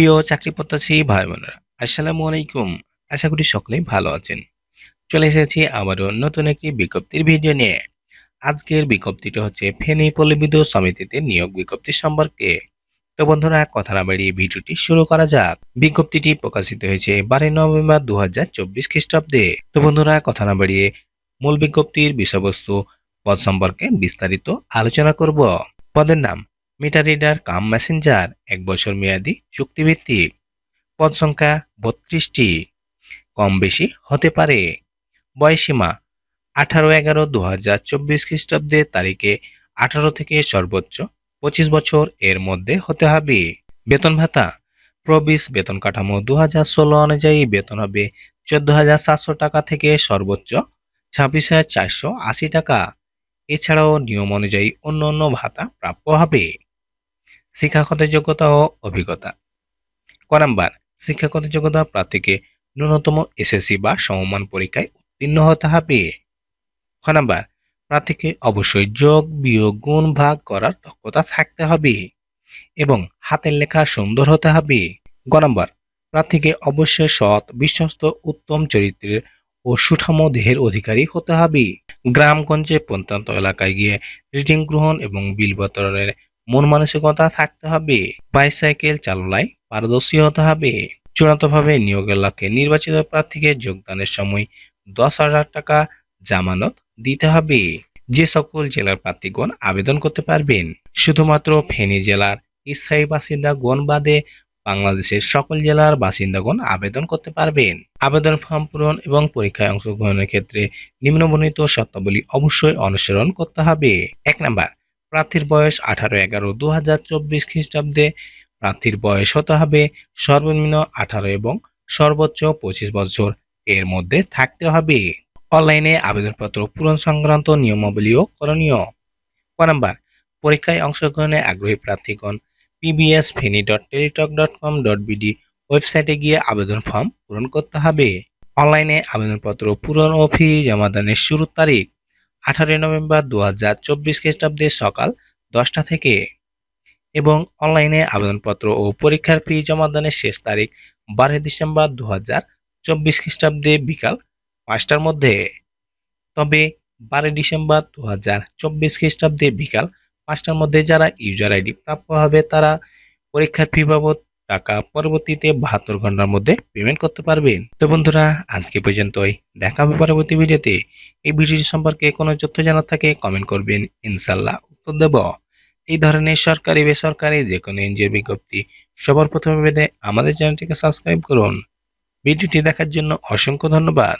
প্রিয় চাকরি প্রত্যাশী ভাই বোনেরা, আসসালামু আলাইকুম। আশা করি সকলেই ভালো আছেন। চলে এসেছি আবারও নতুন একটি বিজ্ঞপ্তির ভিডিও নিয়ে। আজকের বিজ্ঞপ্তিটি হচ্ছে ফেনী পল্লী সমিতিতে নিয়োগ বিজ্ঞপ্তি সম্পর্কে। তো বন্ধুরা, কথা না বাড়িয়ে ভিডিওটি শুরু করা যাক। বিজ্ঞপ্তিটি প্রকাশিত হয়েছে বারোই নভেম্বর দু হাজার চব্বিশ খ্রিস্টাব্দে। তো বন্ধুরা, কথা না বাড়িয়ে মূল বিজ্ঞপ্তির বিষয়বস্তু, পদ সম্পর্কে বিস্তারিত আলোচনা করব। পদের নাম মিটার রিডার, কাম মেসেঞ্জার, এক বছর মেয়াদি, চুক্তিভিত্তিক। পদ সংখ্যা বত্রিশটি। কম বেশি হতে পারে। বয়সীমা আঠারো এগারো দু হাজার চব্বিশ খ্রিস্টাব্দের তারিখে আঠারো থেকে সর্বোচ্চ পঁচিশ বছর এর মধ্যে হতে হবে। বেতন ভাতা, প্রবিস বেতন কাঠামো দু হাজার ষোলো অনুযায়ী বেতন হবে চোদ্দ হাজার সাতশো টাকা থেকে সর্বোচ্চ ছাব্বিশ হাজার চারশো আশি টাকা। এছাড়াও নিয়ম অনুযায়ী অন্য অন্য ভাতা প্রাপ্য হবে। শিক্ষাগত যোগ্যতা ও অভিজ্ঞতা। ক নাম্বার, শিক্ষাগত যোগ্যতা প্রার্থীকে ন্যূনতম এসএসসি বা সমমান পরীক্ষায় উত্তীর্ণ হতে হবে। খ নাম্বার, প্রার্থীকে অবশ্যই যোগ, বিয়োগ, গুণ, ভাগ করার দক্ষতা থাকতে হবে এবং হাতের লেখা সুন্দর হতে হবে। গ নাম্বার, প্রার্থীকে অবশ্যই সৎ, বিশ্বস্ত, উত্তম চরিত্রের ও সুঠাম দেহের অধিকারী হতে হবে। গ্রামগঞ্জে প্রত্যন্ত এলাকায় গিয়ে রিডিং গ্রহণ এবং বিল বিতরণের মন মানসিকতা থাকতে হবে বাইসাইকেল চালনায় পারদর্শী হতে হবে। চূড়ান্তভাবে নিয়োগের লক্ষ্যে নির্বাচিত প্রার্থীকে যোগদানের সময় দশ হাজার টাকা জামানত দিতে হবে। যে সকল জেলার প্রার্থীগণ আবেদন করতে পারবেন, শুধুমাত্র ফেনী জেলার স্থায়ী বাসিন্দাগণ বাদে বাংলাদেশের সকল জেলার বাসিন্দাগণ আবেদন করতে পারবেন। আবেদন ফর্ম পূরণ এবং পরীক্ষায় অংশগ্রহণের ক্ষেত্রে নিম্নবর্ণিত শর্তাবলী অবশ্যই অনুসরণ করতে হবে। এক নাম্বার প্রার্থীর বয়স আঠারো এগারো দু হাজার চব্বিশ খ্রিস্টাব্দে প্রার্থীর বয়স হতে হবে সর্বনিম্ন আঠারো এবং সর্বোচ্চ পঁচিশ বছর। এর মধ্যে থাকতে হবে অনলাইনে আবেদনপত্র পূরণ সংক্রান্ত নিয়মাবলী ও করণীয়। ক নাম্বার, পরীক্ষায় অংশগ্রহণে আগ্রহী প্রার্থীগণ PBS Feni dot teletalk dot com dot BD ওয়েবসাইটে গিয়ে আবেদন ফর্ম পূরণ করতে হবে। অনলাইনে আবেদনপত্র পূরণ ও ফি জমাদানের শুরুর তারিখ আঠারোই নভেম্বর দু হাজার চব্বিশ খ্রিস্টাব্দে সকাল দশটা থেকে। এবং অনলাইনে আবেদনপত্র ও পরীক্ষার ফি জমাদানের শেষ তারিখ বারোই ডিসেম্বর দু হাজার চব্বিশ খ্রিস্টাব্দে বিকাল পাঁচটার মধ্যে। তবে বারোই ডিসেম্বর দু হাজার চব্বিশ খ্রিস্টাব্দে বিকাল পাঁচটার মধ্যে যারা ইউজার আইডি প্রাপ্য হবে তারা পরীক্ষার ফি বাবদ টাকা পরবর্তীতে বাহাত্তর ঘণ্টার মধ্যে পেমেন্ট করতে পারবেন। তো বন্ধুরা, আজকে পর্যন্তই। দেখা হবে পরবর্তী ভিডিওতে। এই ভিডিওটি সম্পর্কে কোনো তথ্য জানার থাকে কমেন্ট করবেন। ইনশাল্লাহ উত্তর দেব। এই ধরনের সরকারি, বেসরকারি যে কোনো এনজিও বিজ্ঞপ্তি সবার প্রথমে পেতে আমাদের চ্যানেলটিকে সাবস্ক্রাইব করুন। ভিডিওটি দেখার জন্য অসংখ্য ধন্যবাদ।